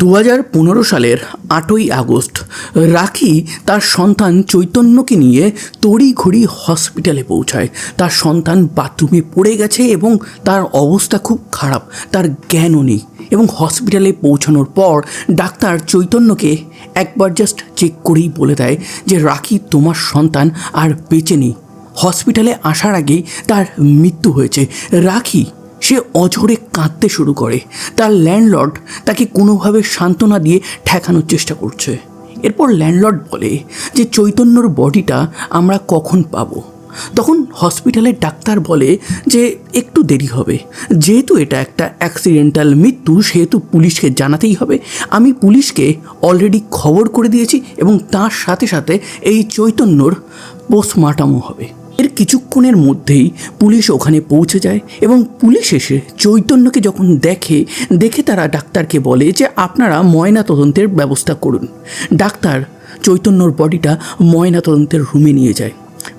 দু হাজার পনেরো সালের আটই আগস্ট, রাখি তার সন্তান চৈতন্যকে নিয়ে তড়িঘড়ি হসপিটালে পৌঁছায়। তার সন্তান বাথরুমে পড়ে গেছে এবং তার অবস্থা খুব খারাপ, তার জ্ঞানও নেই এবং হসপিটালে পৌঁছানোর পর ডাক্তার চৈতন্যকে একবার জাস্ট চেক করেই বলে দেয় যে, রাখি, তোমার সন্তান আর বেঁচে নেই। হসপিটালে আসার আগেই তার মৃত্যু হয়েছে। রাখি সে অঝরে কাঁদতে শুরু করে। তার ল্যান্ডলর্ড তাকে কোনোভাবে সান্ত্বনা দিয়ে ঠেকানোর চেষ্টা করছে। এরপর ল্যান্ডলর্ড বলে যে, চৈতন্যর বডিটা আমরা কখন পাবো? তখন হসপিটালের ডাক্তার বলে যে, একটু দেরি হবে। যেহেতু এটা একটা অ্যাক্সিডেন্টাল মৃত্যু, সেহেতু পুলিশকে জানাতেই হবে। আমি পুলিশকে অলরেডি খবর করে দিয়েছি এবং তার সাথে সাথে এই চৈতন্যর পোস্টমার্টামও হবে। এর কিছুক্ষণের মধ্যেই পুলিশ ওখানে পৌঁছে যায় এবং পুলিশ এসে চৈতন্যকে যখন দেখে দেখে তারা ডাক্তারকে বলে যে আপনারা ময়না তদন্তের ব্যবস্থা করুন। ডাক্তার চৈতন্যর বডিটা ময়না তদন্তের রুমে নিয়ে যায়।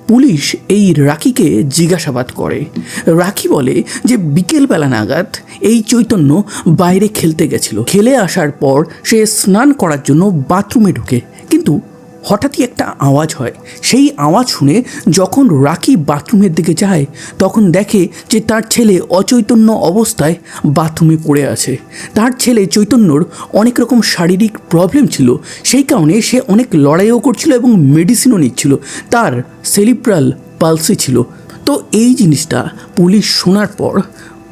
পুলিশ এই রাখিকে জিজ্ঞাসাবাদ করে। রাখি বলে যে বিকেলবেলা নাগাদ এই চৈতন্য বাইরে খেলতে গেছিল। খেলে আসার পর সে স্নান করার জন্য বাথরুমে ঢুকে। কিন্তু হঠাৎই একটা আওয়াজ হয়। সেই আওয়াজ শুনে যখন রাখি বাথরুমের দিকে যায়, তখন দেখে যে তার ছেলে অচৈতন্য অবস্থায় বাথরুমে পড়ে আছে। তার ছেলে চৈতন্যর অনেক রকম শারীরিক প্রবলেম ছিল। সেই কারণে সে অনেক লড়াইও করছিল এবং মেডিসিনও নিচ্ছিল। তার সেলিব্রাল পালসি ছিল। তো এই জিনিসটা পুলিশ শোনার পর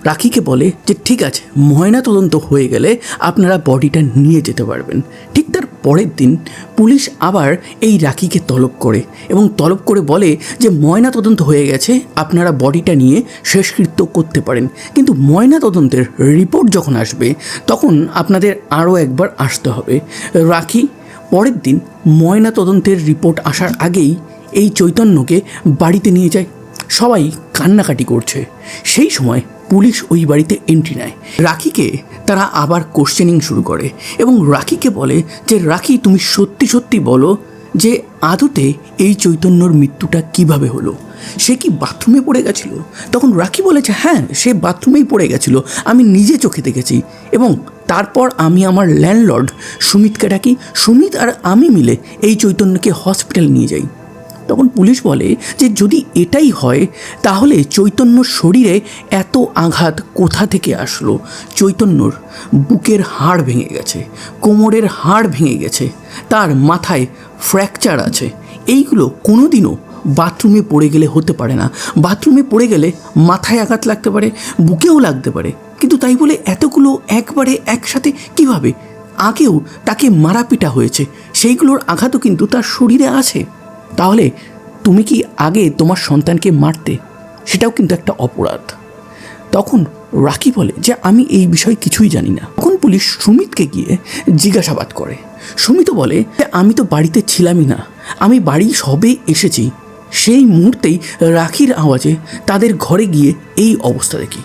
রাখিকে বলে যে, ঠিক আছে ময়না তদন্ত হয়ে গেলে আপনারা বডিটা নিয়ে যেতে পারবেন। ঠিক তার পরের দিন পুলিশ আবার এই রাখিকে তলব করে এবং তলব করে বলে যে, ময়না তদন্ত হয়ে গেছে, আপনারা বডিটা নিয়ে শেষকৃত্য করতে পারেন। কিন্তু ময়না তদন্তের রিপোর্ট যখন আসবে, তখন আপনাদের আরও একবার আসতে হবে। রাখি, পরের দিন ময়না তদন্তের রিপোর্ট আসার আগেই এই চৈতন্যকে বাড়িতে নিয়ে যায়। সবাই কান্নাকাটি করছে। সেই সময় পুলিশ ওই বাড়িতে এন্ট্রি নেয়। রাখিকে তারা আবার কোশ্চেনিং শুরু করে এবং রাখিকে বলে যে, রাখি, তুমি সত্যি সত্যি বলো যে, আদতে এই চৈতন্যর মৃত্যুটা কীভাবে হলো? সে কি বাথরুমে পড়ে গেছিল? তখন রাখি বলেছে হ্যাঁ সে বাথরুমেই পড়ে গেছিল। আমি নিজে চোখে দেখেছি এবং তারপর আমি আমার ল্যান্ডলর্ড সুমিতকে ডাকি। সুমিত আর আমি মিলে এই চৈতন্যকে হসপিটাল নিয়ে যাই। তখন পুলিশ বলে যে যদি এটাই হয়, তাহলে চৈতন্যর শরীরে এত আঘাত কোথা থেকে আসলো? চৈতন্যর বুকের হাড় ভেঙে গেছে, কোমরের হাড় ভেঙে গেছে, তার মাথায় ফ্র্যাকচার আছে। এইগুলো কোনোদিনও বাথরুমে পড়ে গেলে হতে পারে না। বাথরুমে পড়ে গেলে মাথায় আঘাত লাগতে পারে, বুকেও লাগতে পারে। কিন্তু তাই বলে এতগুলো একবারে একসাথে কীভাবে? আগেও তাকে মারাপিটা হয়েছে, সেইগুলোর আঘাতও কিন্তু তার শরীরে আছে। তাহলে তুমি কি আগে তোমার সন্তানকে মারতে? সেটাও কিন্তু একটা অপরাধ। তখন রাকি বলে যে, আমি এই বিষয়ে কিছুই জানি না। তখন পুলিশ সুমিতকে গিয়ে জিজ্ঞাসাবাদ করে। সুমিতও বলে, যে, আমি তো বাড়িতে ছিলামই না। আমি বাড়ি সবে এসেছি। সেই মুহূর্তেই রাখির আওয়াজে তাদের ঘরে গিয়ে এই অবস্থা দেখি।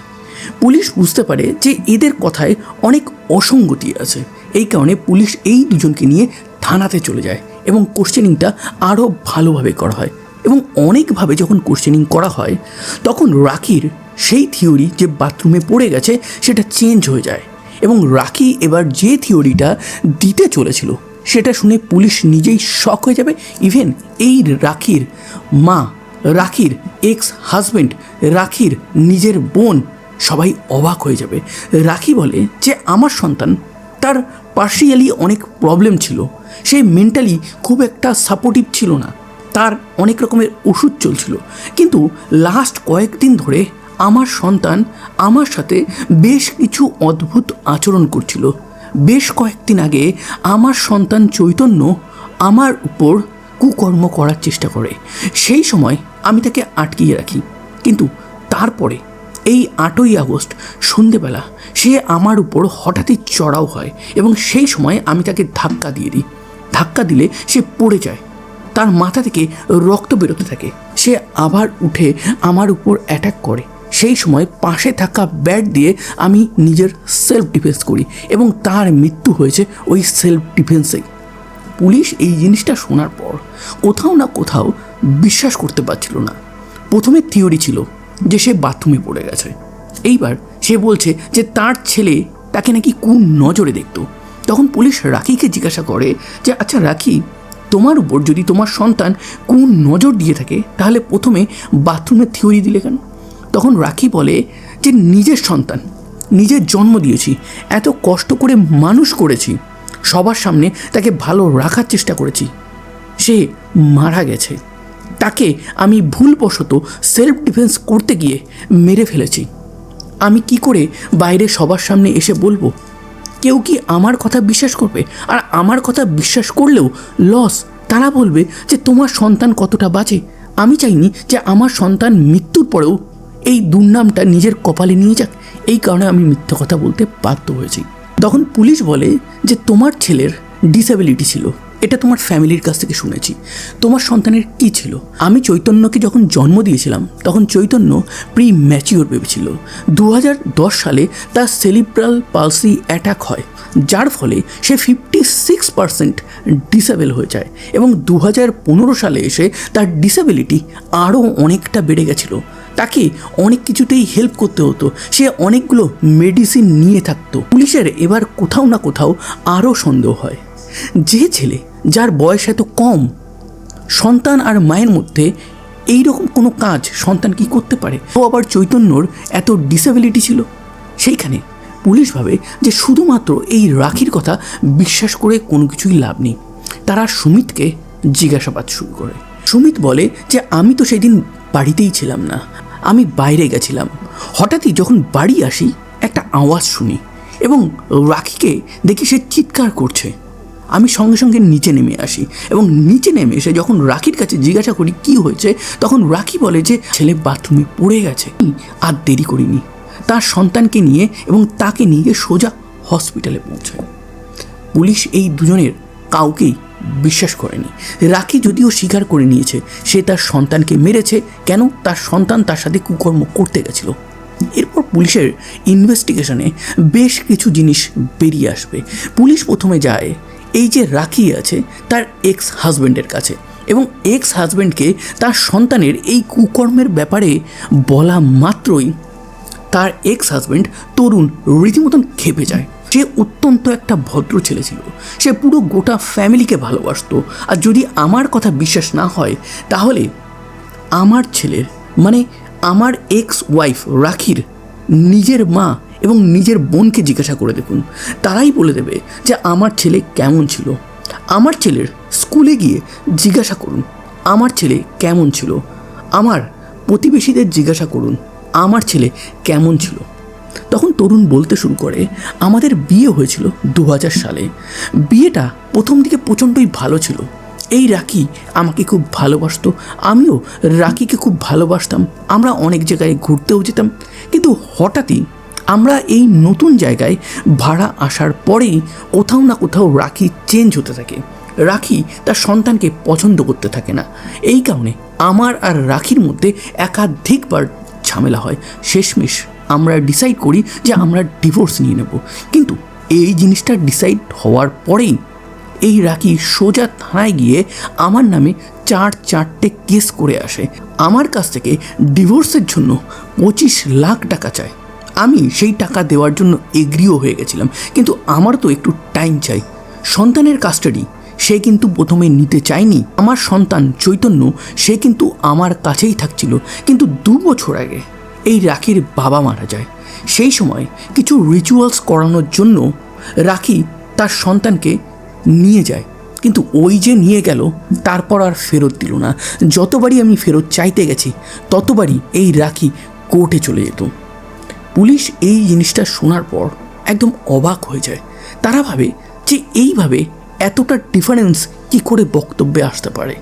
পুলিশ বুঝতে পারে যে, এদের কথায় অনেক অসঙ্গতি আছে। এই কারণে পুলিশ এই দুজনকে নিয়ে থানাতে চলে যায়। এবং কোশ্চেনিংটা আরও ভালোভাবে করা হয়। এবং অনেকভাবে যখন কোশ্চেনিং করা হয়, তখন রাখির সেই থিওরি যে বাথরুমে পড়ে গেছে, সেটা চেঞ্জ হয়ে যায়। এবং রাখি এবার যে থিওরিটা দিতে চলেছিল, সেটা শুনে পুলিশ নিজেই শক হয়ে যাবে। ইভেন এই রাখির মা রাখির এক্স হাজব্যান্ড রাখির নিজের বোন সবাই অবাক হয়ে যাবে। রাখি বলে যে, আমার সন্তান তার পার্সিয়ালি অনেক প্রবলেম ছিল। সে মেন্টালি খুব একটা সাপোর্টিভ ছিল না। তার অনেক রকমের ওষুধ চলছিল। কিন্তু লাস্ট কয়েকদিন ধরে আমার সন্তান আমার সাথে বেশ কিছু অদ্ভুত আচরণ করছিল। বেশ কয়েকদিন আগে আমার সন্তান চৈতন্য আমার উপর কুকর্ম করার চেষ্টা করে। সেই সময় আমি তাকে আটকিয়ে রাখি। কিন্তু তারপরে, এই আটই আগস্ট সন্ধেবেলা সে আমার উপর হঠাৎই চড়াও হয় এবং সেই সময় আমি তাকে ধাক্কা দিয়ে দিই। ধাক্কা দিলে সে পড়ে যায়। তার মাথা থেকে রক্ত বেরোতে থাকে। সে আবার উঠে আমার উপর অ্যাটাক করে। সেই সময় পাশে থাকা ব্যাট দিয়ে আমি নিজের সেলফ ডিফেন্স করি এবং তার মৃত্যু হয়েছে ওই সেলফ ডিফেন্সেই পুলিশ এই জিনিসটা শোনার পর কোথাও না কোথাও বিশ্বাস করতে পারছিল না। প্রথমে থিওরি ছিল যে সে বাথরুমে পড়ে গেছে। এইবার সে বলছে যে তার ছেলে তাকে নাকি কোন নজরে দেখতো। তখন পুলিশ রাখিকে জিজ্ঞাসা করে যে আচ্ছা রাখি, তোমার উপর যদি তোমার সন্তান কোন নজর দিয়ে থাকে, তাহলে প্রথমে বাথরুমের থিওরি দিলে কেন? তখন রাখি বলে যে, নিজের সন্তান, নিজের জন্ম দিয়েছি, এত কষ্ট করে মানুষ করেছি, সবার সামনে তাকে ভালো রাখার চেষ্টা করেছি। সে মারা গেছে। তাকে আমি ভুলবশত সেলফ ডিফেন্স করতে গিয়ে মেরে ফেলেছি। আমি কি করে বাইরে সবার সামনে এসে বলব? কেউ কি আমার কথা বিশ্বাস করবে? আর আমার কথা বিশ্বাস করলেও লস। তারা বলবে যে তোমার সন্তান কতটা বাজে। আমি চাইনি যে আমার সন্তান মৃত্যুর পরেও এই দুর্নামটা নিজের কপালে নিয়ে যাক। এই কারণে আমি মিথ্যা কথা বলতে বাধ্য হয়েছি। তখন পুলিশ বলে যে তোমার ছেলের ডিসেবিলিটি ছিল। এটা তোমার ফ্যামিলির কাছ থেকে শুনেছি। তোমার সন্তানের কি ছিল? আমি চৈতন্যকে যখন জন্ম দিয়েছিলাম, তখন চৈতন্য প্রি ম্যাচিওর ভেবেছিল দু সালে তার সেলিব্রাল পালসি অ্যাটাক হয়, যার ফলে সে ফিফটি সিক্স পার্সেন্ট ডিসেবল হয়ে যায় এবং দু হাজার পনেরো সালে এসে তার ডিসেবিলিটি আরও অনেকটা বেড়ে গেছিল। তাকে অনেক কিছুতেই হেল্প করতে হতো, সে অনেকগুলো মেডিসিন নিয়ে থাকতো। পুলিশের এবার কোথাও না কোথাও আরও সন্দেহ হয়। যে ছেলে যার বয়স এত কম, সন্তান আর মায়ের মধ্যে এই রকম কোনো কাজ সন্তান কি করতে পারে? ও আবার চৈতন্যর এত ডিসেবিলিটি ছিল? সেইখানে পুলিশ ভাবে যে শুধুমাত্র এই রাখির কথা বিশ্বাস করে কোনো কিছুই লাভ নেই। তারা সুমিতকে জিজ্ঞাসাবাদ শুরু করে। সুমিত বলে যে, আমি তো সেদিন বাড়িতেই ছিলাম না। আমি বাইরে গেছিলাম। হঠাৎই যখন বাড়ি আসি, একটা আওয়াজ শুনি এবং রাখিকে দেখি সে চিৎকার করছে। আমি সঙ্গে সঙ্গে নিচে নেমে আসি এবং নিচে নেমে এসে যখন রাখির কাছে জিজ্ঞাসা করি, কি হয়েছে? তখন রাখি বলে যে, ছেলে বাথরুমে পড়ে গেছে। আর দেরি করিনি। তার সন্তানকে নিয়ে এবং তাকে নিয়ে সোজা হসপিটালে পৌঁছায় পুলিশ এই দুজনের কাউকেই বিশ্বাস করেনি। রাখি যদিও স্বীকার করে নিয়েছে, সে তার সন্তানকে মেরেছে। কেন? তার সন্তান তার সাথে কুকর্ম করতে গেছিল। এরপর পুলিশের ইনভেস্টিগেশনে বেশ কিছু জিনিস বেরিয়ে আসবে। পুলিশ প্রথমে যায় এই যে রাখি আছে, তার এক্স হাজব্যান্ডের কাছে এবং এক্স হাজব্যান্ডকে তার সন্তানের এই কুকর্মের ব্যাপারে বলা মাত্রই তার এক্স হাজব্যান্ড তরুণ রীতিমতন খেপে যায়। সে অত্যন্ত একটা ভদ্র ছেলে ছিল। সে পুরো গোটা ফ্যামিলিকে ভালোবাসতো। আর যদি আমার কথা বিশ্বাস না হয়, তাহলে আমার ছেলের মানে আমার এক্স ওয়াইফ রাখির নিজের মা এবং নিজের বোনকে জিজ্ঞাসা করে দেখুন। তারাই বলে দেবে যে আমার ছেলে কেমন ছিল। আমার ছেলের স্কুলে গিয়ে জিজ্ঞাসা করুন, আমার ছেলে কেমন ছিল? আমার প্রতিবেশীদের জিজ্ঞাসা করুন, আমার ছেলে কেমন ছিল? তখন তরুণ বলতে শুরু করে, আমাদের বিয়ে হয়েছিল দু হাজার সালে। বিয়েটা প্রথম দিকে প্রচণ্ডই ভালো ছিল। এই রাখি আমাকে খুব ভালোবাসতো। আমিও রাখিকে খুব ভালোবাসতাম। আমরা অনেক জায়গায় ঘুরতেও যেতাম। কিন্তু হঠাৎই আমরা এই নতুন জায়গায় ভাড়া আসার পরেই কোথাও না কোথাও রাখি চেঞ্জ হতে থাকে। রাখি তার সন্তানকে পছন্দ করতে থাকে না। এই কারণে আমার আর রাখির মধ্যে একাধিকবার ঝামেলা হয়। শেষমেশ আমরা ডিসাইড করি যে আমরা ডিভোর্স নিয়ে নেব। কিন্তু এই জিনিসটা ডিসাইড হওয়ার পরেই এই রাখি সোজা থানায় গিয়ে আমার নামে চার চারটে কেস করে আসে। আমার কাছ থেকে ডিভোর্সের জন্য পঁচিশ লাখ টাকা চায়। আমি সেই টাকা দেওয়ার জন্য এগ্রিও হয়ে গেছিলাম। কিন্তু আমার তো একটু টাইম চাই। সন্তানের কাস্টাডি, সে কিন্তু প্রথমে নিতে চায়নি। আমার সন্তান চৈতন্য, সে কিন্তু আমার কাছেই থাকছিল। কিন্তু দু বছর আগে এই রাখির বাবা মারা যায়। সেই সময় কিছু রিচুয়ালস করানোর জন্য রাখি তার সন্তানকে নিয়ে যায়। কিন্তু ওই যে নিয়ে গেল, তারপর আর ফেরত দিল না। যতবারই আমি ফেরত চাইতে গেছি, ততবারই এই রাখি কোর্টে চলে যেত। পুলিশ এই জিনিসটা শোনার পর একদম অবাক হয়ে যায়। তারা ভাবে যে এইভাবে এতটা ডিফারেন্স কি করে বক্তব্যে আসতে পারে।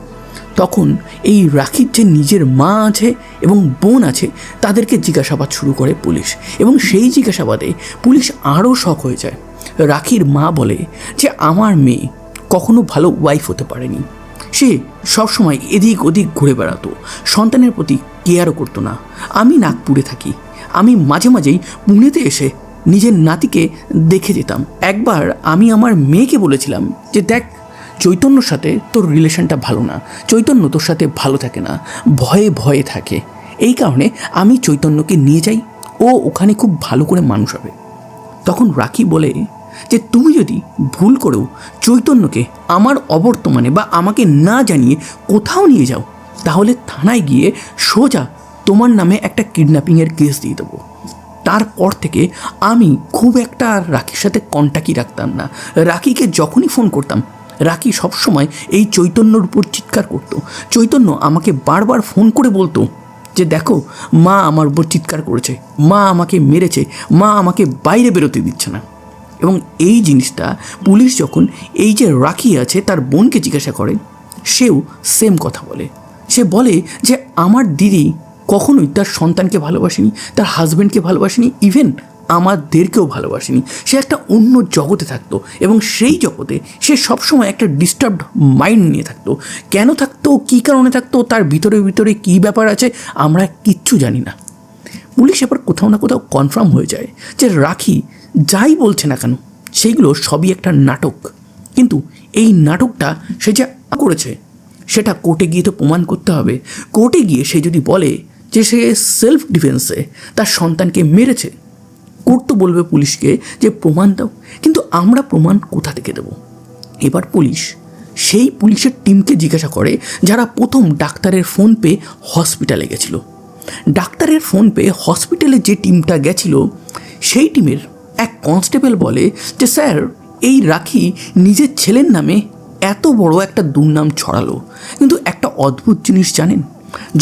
তখন এই রাখির যে নিজের মা আছে এবং বোন আছে, তাদেরকে জিজ্ঞাসাবাদ শুরু করে পুলিশ এবং সেই জিজ্ঞাসাবাদে পুলিশ আরও শখ হয়ে যায়। রাখির মা বলে যে, আমার মেয়ে কখনো ভালো ওয়াইফ হতে পারেনি। সে সবসময় এদিক ওদিক ঘুরে বেড়াতো। সন্তানের প্রতি কেয়ারও করতো না। আমি নাগপুরে থাকি। আমি মাঝে মাঝেই পুনেতে এসে নিজের নাতিকে দেখে যেতাম। একবার আমি আমার মেয়েকে বলেছিলাম যে, দেখ, চৈতন্যর সাথে তোর রিলেশনটা ভালো না। চৈতন্য তোর সাথে ভালো থাকে না, ভয়ে ভয়ে থাকে। এই কারণে আমি চৈতন্যকে নিয়ে যাই, ও ওখানে খুব ভালো করে মানুষ হবে। তখন রাখি বলে যে, তুমি যদি ভুল করেও চৈতন্যকে আমার অবর্তমানে বা আমাকে না জানিয়ে কোথাও নিয়ে যাও, তাহলে থানায় গিয়ে সোজা তোমার নামে একটা কিডন্যাপিংয়ের কেস দিয়ে দেবো। তারপর থেকে আমি খুব একটা আর রাখির সাথে কন্ট্যাক্টই রাখতাম না। রাকিকে যখনই ফোন করতাম রাকি সবসময় এই চৈতন্যর উপর চিৎকার করতো। চৈতন্য আমাকে বারবার ফোন করে বলতো যে, দেখো, মা আমার উপর চিৎকার করেছে, মা আমাকে মেরেছে, মা আমাকে বাইরে বেরোতে দিচ্ছে না। এবং এই জিনিসটা পুলিশ যখন এই যে রাখি আছে, তার বোনকে জিজ্ঞাসা করে, সেও সেম কথা বলে। সে বলে যে, আমার দিদি কখনোই তার সন্তানকে ভালোবাসেনি, তার হাজব্যান্ডকে ভালোবাসেনি ইভেন আমাদেরকেও ভালোবাসেনি। সে একটা অন্য জগতে থাকতো এবং সেই জগতে সে সবসময় একটা ডিস্টার্বড মাইন্ড নিয়ে থাকতো। কেন থাকতো, কী কারণে থাকতো, তার ভিতরে ভিতরে কী ব্যাপার আছে, আমরা কিচ্ছু জানি না। পুলিশ এবার কোথাও না কোথাও কনফার্ম হয়ে যায় যে রাখি যাই বলছে না কেন সেইগুলো সবই একটা নাটক। কিন্তু এই নাটকটা সে যে করেছে, সেটা কোর্টে গিয়ে তো প্রমাণ করতে হবে। কোর্টে গিয়ে সে যদি বলে যে সে সেলফ ডিফেন্সে তার সন্তানকে মেরেছে। কোর্ট বলবে পুলিশকে যে, প্রমাণ দাও, কিন্তু আমরা প্রমাণ কোথা থেকে দেব? এবার পুলিশ সেই পুলিশের টিমকে জিজ্ঞাসা করে যারা প্রথম ডাক্তারের ফোন পেয়ে হসপিটালে গেছিল। ডাক্তারের ফোন পেয়ে হসপিটালে যে টিমটা গেছিল, সেই টিমের এক কনস্টেবল বলে যে, স্যার, এই রাখি নিজের ছেলের নামে এত বড় একটা দুর্নাম ছড়ালো। কিন্তু একটা অদ্ভুত জিনিস জানেন?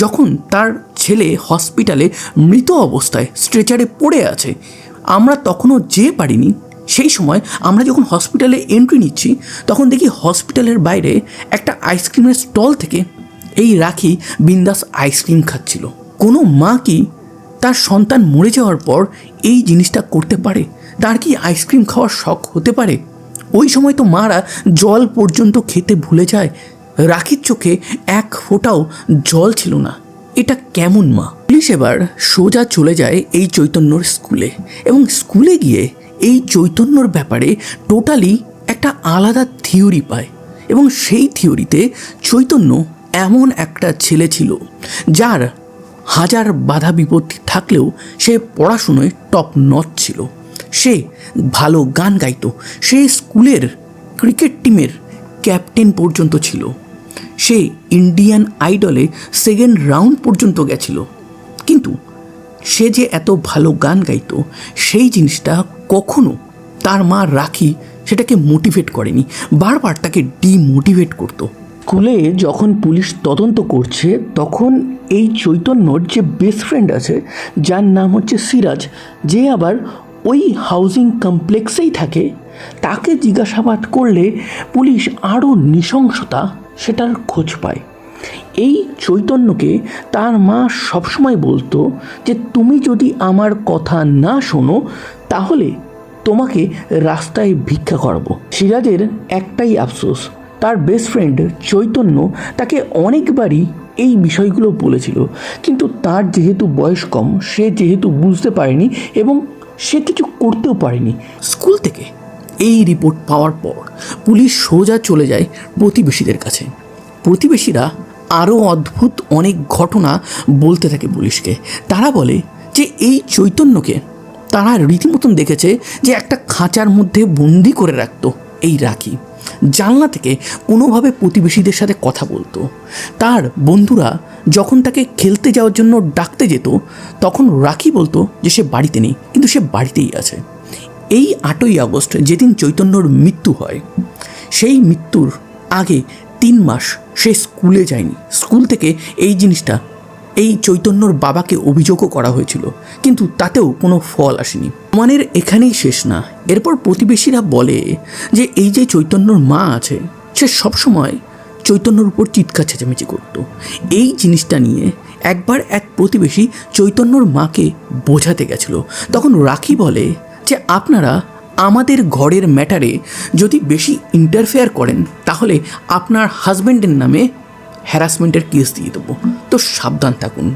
যখন তার ছেলে হসপিটালে মৃত অবস্থায় স্ট্রেচারে পড়ে আছে, আমরা তখনও যেয়ে পারিনি। সেই সময় আমরা যখন হসপিটালে এন্ট্রি নিচ্ছি, তখন দেখি হসপিটালের বাইরে একটা আইসক্রিমের স্টল থেকে এই রাখি বিন্দাস আইসক্রিম খাচ্ছিল। কোনো মা কি তার সন্তান মরে যাওয়ার পর এই জিনিসটা করতে পারে? তার কি আইসক্রিম খাওয়ার শখ হতে পারে? ওই সময় তো মারা জল পর্যন্ত খেতে ভুলে যায়। রাখির চোখে এক ফোঁটাও জল ছিল না। এটা কেমন মা? পুলিশ এবার সোজা চলে যায় এই চৈতন্যর স্কুলে এবং স্কুলে গিয়ে এই চৈতন্যর ব্যাপারে টোটালি একটা আলাদা থিওরি পায় এবং সেই থিওরিতে চৈতন্য এমন একটা ছেলে ছিল যার হাজার বাধা বিপত্তি থাকলেও সে পড়াশুনোয় টপ নচ ছিল। সে ভালো গান গাইতো। সে স্কুলের ক্রিকেট টিমের ক্যাপ্টেন পর্যন্ত ছিল। সে ইন্ডিয়ান আইডলে সেকেন্ড রাউন্ড পর্যন্ত গেছিল। কিন্তু সে যে এত ভালো গান গাইতো, সেই জিনিসটা কখনো তার মা রাখি সেটাকে মোটিভেট করেনি, বারবার তাকে ডিমোটিভেট করতো। স্কুলে যখন পুলিশ তদন্ত করছে, তখন এই চৈতন্যর যে বেস্ট ফ্রেন্ড আছে, যার নাম হচ্ছে সিরাজ, যে আবার ওই হাউজিং কমপ্লেক্সেই থাকে, তাকে জিজ্ঞাসাবাদ করলে পুলিশ আরও নৃশংসতা সেটার খোঁজ পায়। এই চৈতন্যকে তার মা সবসময় বলতো যে, তুমি যদি আমার কথা না শোনো, তাহলে তোমাকে রাস্তায় ভিক্ষা করব। সিরাজের একটাই আফসোস, তার বেস্ট ফ্রেন্ড চৈতন্য তাকে অনেকবারই এই বিষয়গুলো বলেছিল। কিন্তু তার যেহেতু বয়স কম, সে যেহেতু বুঝতে পারেনি এবং সে কিছু করতেও পারেনি। স্কুল থেকে এই রিপোর্ট পাওয়ার পর পুলিশ সোজা চলে যায় প্রতিবেশীদের কাছে। প্রতিবেশীরা আরও অদ্ভুত অনেক ঘটনা বলতে থাকে পুলিশকে। তারা বলে যে এই চৈতন্যকে তারা রীতিমতন দেখেছে যে একটা খাঁচার মধ্যে বন্দি করে রাখতো এই রাখি। জানলা থেকে কোনোভাবে প্রতিবেশীদের সাথে কথা বলতো। তার বন্ধুরা যখন তাকে খেলতে যাওয়ার জন্য ডাকতে যেত, তখন রাখি বলতো যে সে বাড়িতে নেই, কিন্তু সে বাড়িতেই আছে। এই আটই আগস্ট যেদিন চৈতন্যর মৃত্যু হয়, সেই মৃত্যুর আগে তিন মাস সে স্কুলে যায়নি। স্কুল থেকে এই জিনিসটা, এই চৈতন্যর বাবাকে অভিযোগও করা হয়েছিল, কিন্তু তাতেও কোনো ফল আসেনি। প্রমাণের এখানেই শেষ না। এরপর প্রতিবেশীরা বলে যে এই যে চৈতন্যর মা আছে, সে সবসময় চৈতন্যর উপর চিৎকার চেঁচামেচি করতো। এই জিনিসটা নিয়ে একবার এক প্রতিবেশী চৈতন্যর মাকে বোঝাতে গেছিল। তখন রাখি বলে যে আপনারা আমাদের ঘরের ম্যাটারে যদি বেশি ইন্টারফেয়ার করেন, তাহলে আপনার হাজব্যান্ডের নামে হ্যারাসমেন্টের কেস দিয়ে দেবো। তো সাবধান থাকুন।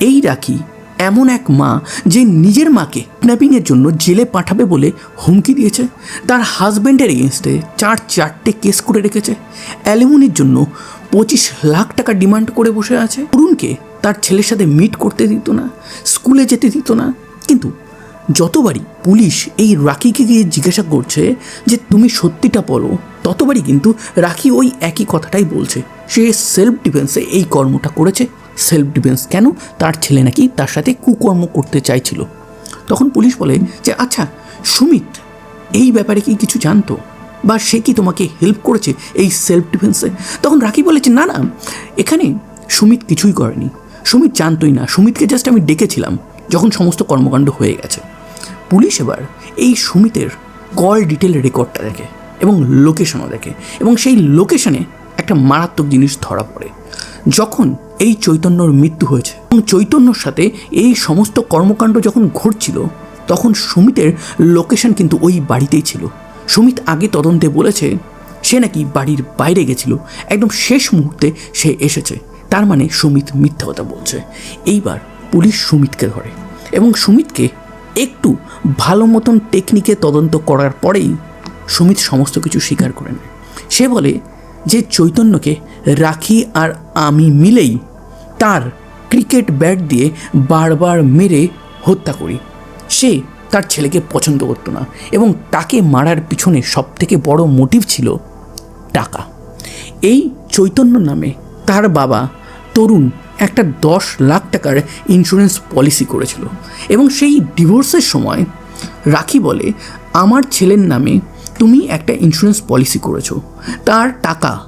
এই রাখি এমন এক মা যে নিজের মাকে কিডন্যাপিংয়ের জন্য জেলে পাঠাবে বলে হুমকি দিয়েছে। তার হাজব্যান্ডের এগেনস্টে চার চারটে কেস করে রেখেছে। অ্যালিমনির জন্য পঁচিশ লাখ টাকা ডিমান্ড করে বসে আছে। অরুণকে তার ছেলের সাথে মিট করতে দিত না স্কুলে যেতে দিত না। কিন্তু যতবারই পুলিশ এই রাখিকে গিয়ে জিজ্ঞাসা করছে যে তুমি সত্যিটা বলো, ততবারই কিন্তু রাখি ওই একই কথাটাই বলছে। সে সেলফ ডিফেন্সে এই কর্মটা করেছে। সেলফ ডিফেন্স কেন? তার ছেলে নাকি তার সাথে কুকর্ম করতে চাইছিল। তখন পুলিশ বলে যে আচ্ছা সুমিত, এই ব্যাপারে কি কিছু জানতো? বা সে কি তোমাকে হেল্প করেছে এই সেলফ ডিফেন্সে তখন রাখি বলেছে, না না, এখানে সুমিত কিছুই করেনি। সুমিত জানতোই না। সুমিতকে জাস্ট আমি ডেকেছিলাম, যখন সমস্ত কর্মকাণ্ড হয়ে গেছে। পুলিশ এবার এই সুমিতের কল ডিটেল রেকর্ডটা দেখে এবং লোকেশনও দেখে এবং সেই লোকেশনে একটা মারাত্মক জিনিস ধরা পড়ে। যখন এই চৈতন্যর মৃত্যু হয়েছে এবং চৈতন্যর সাথে এই সমস্ত কর্মকাণ্ড যখন ঘটছিল, তখন সুমিতের লোকেশন কিন্তু ওই বাড়িতেই ছিল। সুমিত আগে তদন্তে বলেছে, সে নাকি বাড়ির বাইরে গেছিল। একদম শেষ মুহূর্তে সে এসেছে। তার মানে সুমিত মিথ্যা কথা বলছে। এইবার পুলিশ সুমিতকে ধরে এবং সুমিতকে একটু ভালো মতন টেকনিকে তদন্ত করার পরেই সুমিত সমস্ত কিছু স্বীকার করে নেয়। সে বলে যে চৈতন্যকে রাখি আর আমি মিলেই তার ক্রিকেট ব্যাট দিয়ে বারবার মেরে হত্যা করি। সে তার ছেলেকে পছন্দ করতো না এবং তাকে মারার পিছনে সবথেকে বড় মোটিভ ছিল টাকা। এই চৈতন্য নামে তার বাবা তরুণ একটা দশ লাখ টাকার ইন্স্যুরেন্স পলিসি করেছিল। এবং সেই ডিভোর্সের সময় রাখি বলে, আমার ছেলের নামে তুমি একটা ইন্স্যুরেন্স পলিসি করেছ। তার টাকা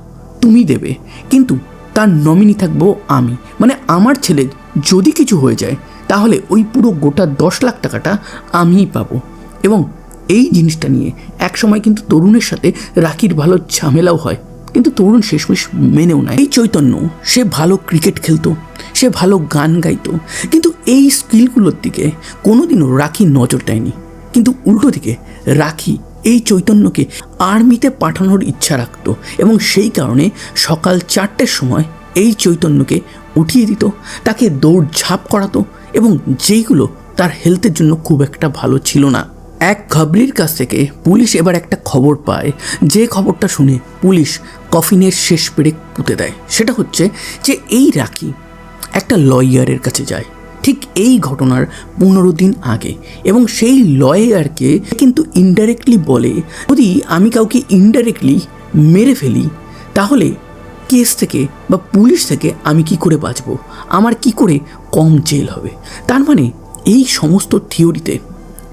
তুমি দেবে, কিন্তু তার নমিনি থাকব আমি। মানে আমার ছেলে যদি কিছু হয়ে যায়, তাহলে ওই পুরো গোটা দশ লাখ টাকাটা আমিই পাবো। এবং এই জিনিসটা নিয়ে একসময় কিন্তু তরুণের সাথে রাখির ভালো ঝামেলাও হয়। কিন্তু তরুণ শেষমেশ মেনেও নেয়। এই চৈতন্য, সে ভালো ক্রিকেট খেলতো, সে ভালো গান গাইতো, কিন্তু এই স্কিলগুলোর দিকে কোনোদিনও রাখি নজর দেয়নি। কিন্তু উল্টো দিকে রাখি এই চৈতন্যকে আর্মিতে পাঠানোর ইচ্ছা রাখতো এবং সেই কারণে সকাল চারটের সময় এই চৈতন্যকে উঠিয়ে দিত, তাকে দৌড় ঝাঁপ করাতো এবং যেইগুলো তার হেলথের জন্য খুব একটা ভালো ছিল না। এক খবরির কাছ থেকে পুলিশ এবার একটা খবর পায়। যে খবরটা শুনে পুলিশ কফিনের শেষ পেরেক পুঁতে দেয়, সেটা হচ্ছে যে এই রাখি একটা লয়ারের কাছে যায়। ঠিক এই ঘটনার পনেরো দিন আগে এবং সেই লয়ারকে কিন্তু ইনডাইরেক্টলি বলে, যদি আমি কাউকে ইনডাইরেক্টলি মেরে ফেলি, তাহলে কেস থেকে বা পুলিশ থেকে আমি কি করে বাঁচব? আমার কি করে কম জেল হবে? তার মানে এই সমস্ত থিওরিতে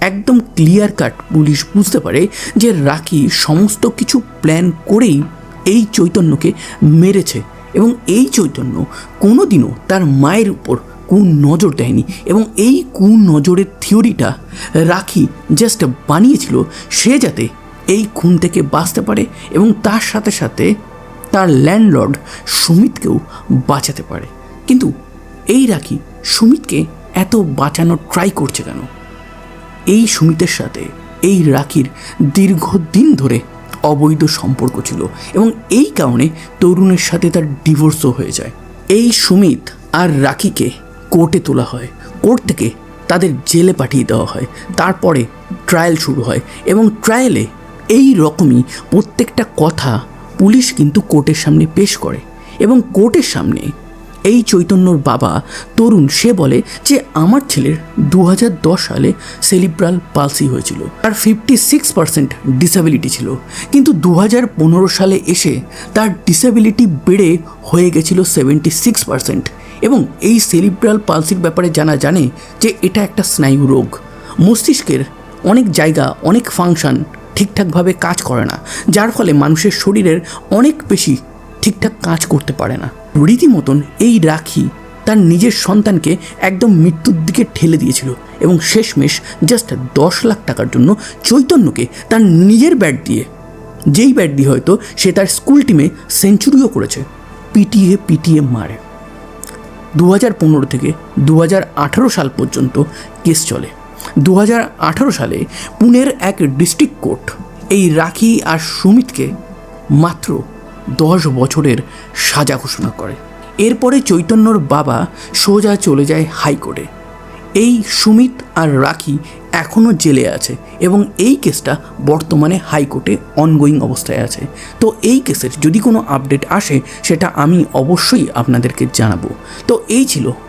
একদম ক্লিয়ার কাট পুলিশ বুঝতে পারে যে রাখি সমস্ত কিছু প্ল্যান করেই এই চৈতন্যকে মেরেছে এবং এই চৈতন্য কোনোদিনও তার মায়ের উপর কোন নজর দেয়নি এবং এই কোন নজরের থিওরিটা রাখি জাস্ট বানিয়েছিল সে যাতে এই খুন থেকে বাঁচতে পারে এবং তার সাথে সাথে তার ল্যান্ডলর্ড সুমিতকেও বাঁচাতে পারে। কিন্তু এই রাখি সুমিতকে এত বাঁচানোর ট্রাই করছে কেন? এই সুমিতের সাথে এই রাখির দীর্ঘদিন ধরে অবৈধ সম্পর্ক ছিল এবং এই কারণে তরুণের সাথে তার ডিভোর্সও হয়ে যায়। এই সুমিত আর রাখিকে কোর্টে তোলা হয়। কোর্ট থেকে তাদের জেলে পাঠিয়ে দেওয়া হয়। তারপরে ট্রায়াল শুরু হয় এবং ট্রায়ালে এই রকমই প্রত্যেকটা কথা পুলিশ কিন্তু কোর্টের সামনে পেশ করে এবং কোর্টের সামনে এই চৈতন্যর বাবা তরুণ, সে বলে যে আমার ছেলের দু হাজার দশ সালে সেলিব্রাল পালসি হয়েছিল। তার ফিফটি সিক্স পার্সেন্ট ডিসেবিলিটি ছিল। কিন্তু দু হাজার পনেরো সালে এসে তার ডিসেবিলিটি বেড়ে হয়ে গেছিল সেভেন্টি সিক্স পার্সেন্ট এবং এই সেলিব্রাল পালসির ব্যাপারে জানা জানে যে এটা একটা স্নায়ু রোগ। মস্তিষ্কের অনেক জায়গা, অনেক ফাংশন ঠিকঠাকভাবে কাজ করে না। যার ফলে মানুষের শরীরের অনেক বেশি ঠিকঠাক কাজ করতে পারে না। রীতিমতন এই রাখি তার নিজের সন্তানকে একদম মৃত্যুর দিকে ঠেলে দিয়েছিল এবং শেষমেশ জাস্ট দশ লাখ টাকার জন্য চৈতন্যকে তার নিজের ব্যাট দিয়ে। যেই ব্যাট দিয়ে হয়তো সে তার স্কুল টিমে সেঞ্চুরিও করেছে, পিটিয়ে পিটিয়ে মারে। দু হাজার পনেরো থেকে দু হাজার আঠারো সাল পর্যন্ত কেস চলে। দু হাজার আঠারো সালে পুনের এক ডিস্ট্রিক্ট কোর্ট এই রাখি আর সুমিতকে মাত্র দশ বছরের সাজা ঘোষণা করে। এরপরে চৈতন্যর বাবা সোজা চলে যায় হাইকোর্টে। এই সুমিত আর রাখি এখনও জেলে আছে এবং এই কেসটা বর্তমানে হাইকোর্টে অনগোয়িং অবস্থায় আছে। তো এই কেসের যদি কোনো আপডেট আসে, সেটা আমি অবশ্যই আপনাদেরকে জানাব। তো এই ছিল